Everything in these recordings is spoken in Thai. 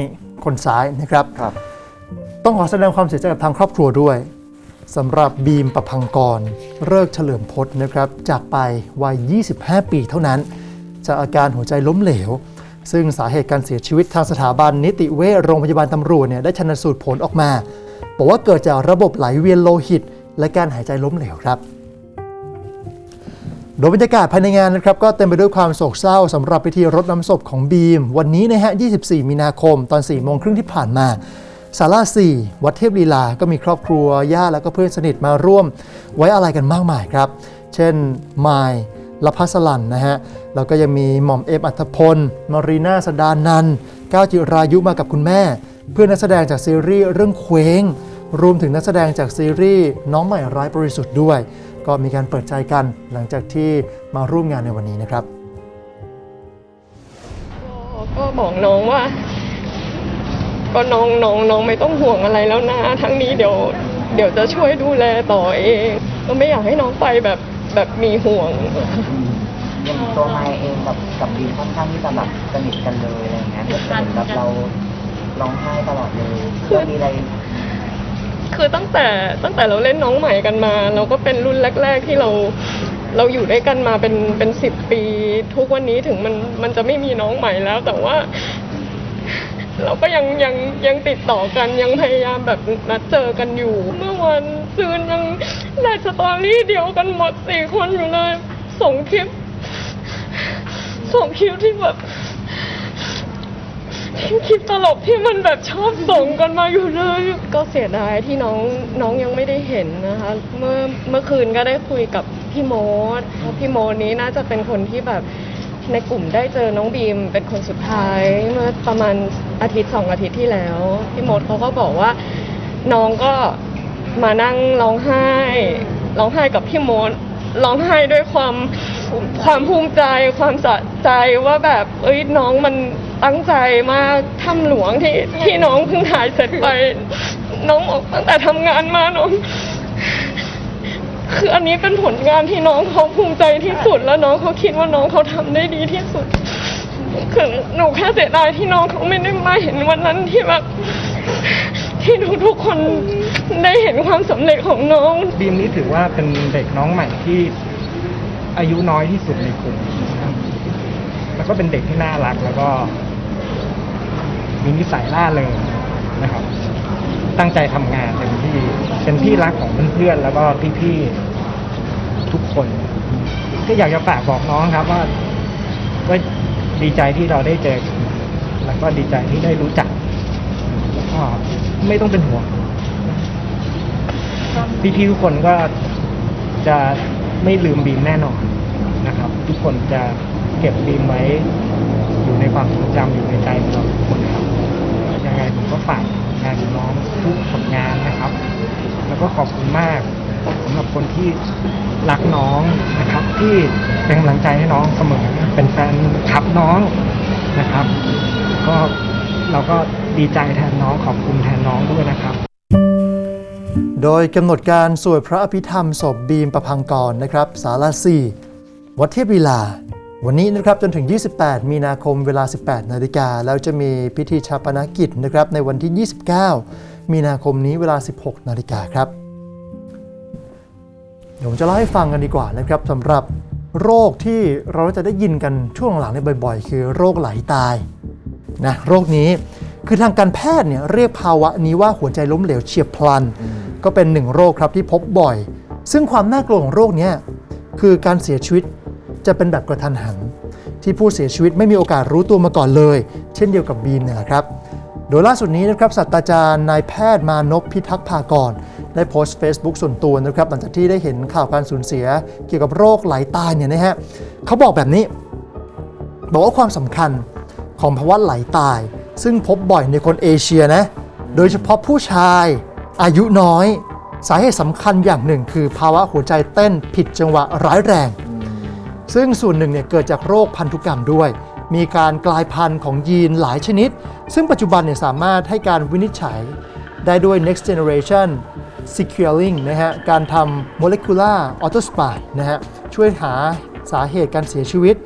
นี่คนซ้ายนะครับ ครับ ต้องขอแสดงความเสียใจกับทางครอบครัวด้วยสำหรับบีมประพังกรเลิกษ์เฉลิมพจน์นะครับ จากไปวัย 25 ปีเท่านั้น จากอาการหัวใจล้มเหลว ซึ่งสาเหตุการเสียชีวิตทางสถาบันนิติเวชโรงพยาบาลตำรวจเนี่ยได้ชันสูตรผลออกมา บอกว่าเกิดจากระบบไหลเวียนโลหิต และการหายใจล้มเหลวครับ โดยบรรยากาศภายในงานนะครับก็เต็มไปด้วยความโศกเศร้าสำหรับพิธีรดน้ำศพของบีม วันนี้นะฮะ 24 มีนาคมตอน 4 โมงครึ่งที่ผ่านมาศาลา4วัดเทพลีลา ก็มีครอบครัวญาติแล้วก็เพื่อนสนิทมาร่วม ไว้อะไรกันมากมายครับ เช่นมายลพัสลันนะฮะแล้วก็ยังมีหม่อมเอมอัธพล มารีนาสดานันก้าวจิรายุมากับคุณแม่ เพื่อนนักแสดงจากซีรีส์เรื่องเคว้งรวมถึงนักแสดงจากซีรีส์น้องใหม่ร้ายบริสุทธิ์ด้วย ก็มีการเปิดใจกันหลังจากที่มาร่วมงานในวันนี้นะครับ ก็บอกน้องว่า ก็น้องน้องน้องไม่ต้องห่วงอะไรแล้วนะ ทั้งนี้เดี๋ยวเดี๋ยวจะช่วยดูแลต่อเอง ก็ไม่อยากให้น้องไปแบบแบบมีห่วงอย่างตัวไมค์เองกับกับบีมค่อนข้างที่จะแบบสนิทกันเลยอะไรอย่างเงี้ยเห็นแบบเราร้องไห้ตลอดเลยก็มีอะไร คือตั้งแต่ตั้งแต่เราเล่นน้องใหม่กันมา เราก็เป็นรุ่นแรก ๆ ที่เราเราอยู่ด้วยกันมาเป็นเป็นสิบปีทุกวันนี้ถึงมันมันจะไม่มีน้องใหม่แล้ว แต่ว่า เราก็ยังยังยังติดต่อกันยังพยายามแบบนัดเจอกันอยู่ เมื่อวันซืนยังได้สตอรี่เดียวกันหมดสี่คนอยู่เลยส่งคลิปส่งคลิปที่แบบ คลิปตลกที่มันแบบชอบส่งกันมาอยู่เลย ก็เสียดายที่น้องน้องยังไม่ได้เห็นนะคะ เมื่อเมื่อคืนก็ได้คุยกับพี่โมดเพราะพี่โมดนี้น่าจะเป็นคนที่แบบในกลุ่มได้เจอน้องบีมเป็นคนสุดท้าย เมื่อประมาณอาทิตย์สองอาทิตย์ที่แล้วพี่โมดเขาก็บอกว่าน้องก็มานั่งร้องไห้ร้องไห้กับพี่โมดร้องไห้ด้วยความความภูมิใจความสะใจว่าแบบเอ้ยน้องมัน ตั้งใจมาถ้ำหลวงที่ที่น้องเพิ่งถ่ายเสร็จไป น้องบอกตั้งแต่ทำงานมาน้อง คืออันนี้เป็นผลงานที่น้องเขาภูมิใจที่สุด แล้วน้องเขาคิดว่าน้องเขาทำได้ดีที่สุดคือหนูแค่เสียดายที่น้องเขาไม่ได้มาเห็นวันนั้นที่แบบที่ทุกๆคนได้เห็นความสำเร็จของน้อง บีมนี่ถือว่าเป็นเด็กน้องใหม่ที่อายุน้อยที่สุดในกลุ่ม แล้วก็เป็นเด็กที่น่ารัก แล้วก็ มีนิสัยล่าเริงนะครับ ตั้งใจทำงานเต็มที่เป็นที่รักของเพื่อนๆแล้วก็พี่ๆทุกคน ก็อยากจะฝากบอกน้องครับว่าว่าดีใจที่เราได้เจอแล้วก็ดีใจที่ได้รู้จักแล้วก็ไม่ต้องเป็นห่วงพี่ๆทุกคนก็จะไม่ลืมบีมแน่นอนนะครับ ทุกคนจะ เก็บบีมไว้ อยู่ในความทรงจำอยู่ในใจของเราทุกคนครับยังไงผมก็ฝากงานของน้องทุกผลงานนะครับ แล้วก็ขอบคุณมากสำหรับคนที่รักน้องนะครับ ที่เป็นกำลังใจให้น้องเสมอเป็นแฟนคลับน้องนะครับ ก็เราก็ดีใจแทนน้องขอบคุณแทนน้องด้วยนะครับ โดยกำหนดการสวดพระอภิธรรมศพบีมประพังกรนะครับ สาราสี่วัดเทพลีลา วันนี้นะครับจนถึง 28 มีนาคมเวลา 18 นาฬิกาแล้วจะมีพิธีชาปนกิจนะครับในวันที่ 29 มีนาคมนี้เวลา 16 นาฬิกาครับ เดี๋ยวผมจะเล่าให้ฟังกันดีกว่านะครับสำหรับโรคที่เราจะได้ยินกันช่วงหลังในบ่อยๆ คือโรคไหลตายนะโรคนี้คือทางการแพทย์เนี่ยเรียกภาวะนี้ว่าหัวใจล้มเหลวเฉียบพลัน ก็เป็นหนึ่งโรคครับที่พบบ่อย ซึ่งความน่ากลัวของโรคเนี้ยคือการเสียชีวิต จะเป็นแบบกระทันหัน ที่ผู้เสียชีวิตไม่มีโอกาสรู้ตัวมาก่อนเลย เช่นเดียวกับบีมเนี่ยแหละครับ โดยล่าสุดนี้นะครับศาสตราจารย์นายแพทย์มานพพิทักษ์ภากรได้โพสต์ Facebook ส่วนตัวนะครับหลังจากที่ได้เห็นข่าวการสูญเสีย เกี่ยวกับโรคไหลตายเนี่ยนะฮะเขาบอกแบบนี้ บอกว่าความสำคัญของภาวะไหลตาย ซึ่งพบบ่อยในคนเอเชียนะโดยเฉพาะผู้ชายอายุน้อย สาเหตุสำคัญอย่างหนึ่งคือภาวะหัวใจเต้นผิดจังหวะร้ายแรง ซึ่งส่วนหนึ่งเนี่ยเกิดจากโรคพันธุกรรมด้วย มีการกลายพันธุ์ของยีนหลายชนิด ซึ่งปัจจุบันเนี่ยสามารถให้การวินิจฉัยได้ด้วย next generation sequencing นะฮะ การทำ molecular autopsy นะฮะ ช่วยหาสาเหตุการเสียชีวิต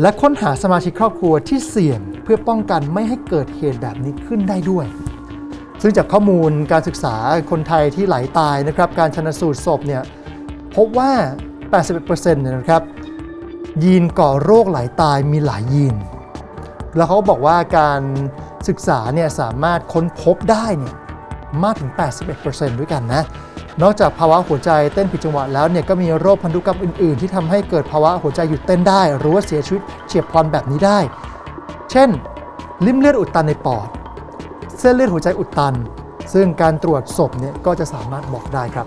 และค้นหาสมาชิกครอบครัวที่เสี่ยงเพื่อป้องกันไม่ให้เกิดเหตุแบบนี้ขึ้นได้ด้วย ซึ่งจากข้อมูลการศึกษาคนไทยที่ไหลตายนะครับ การชนสูตรศพเนี่ยพบว่า 81%เนี่ยนะครับ ยีนก่อโรคหลายตายมีหลายยีน แล้วเขาบอกว่าการศึกษาเนี่ยสามารถค้นพบได้เนี่ยมากถึง 81%ด้วยกันนะ นอกจากภาวะหัวใจเต้นผิดจังหวะแล้วเนี่ยก็มีโรคพันธุกรรมอื่น ๆ ที่ทำให้เกิดภาวะหัวใจหยุดเต้นได้ หรือว่าเสียชีวิตเฉียบพลันแบบนี้ได้ เช่น ลิ่มเลือดอุดตันในปอด เส้นเลือดหัวใจอุดตัน ซึ่งการตรวจศพเนี่ยก็จะสามารถบอกได้ครับ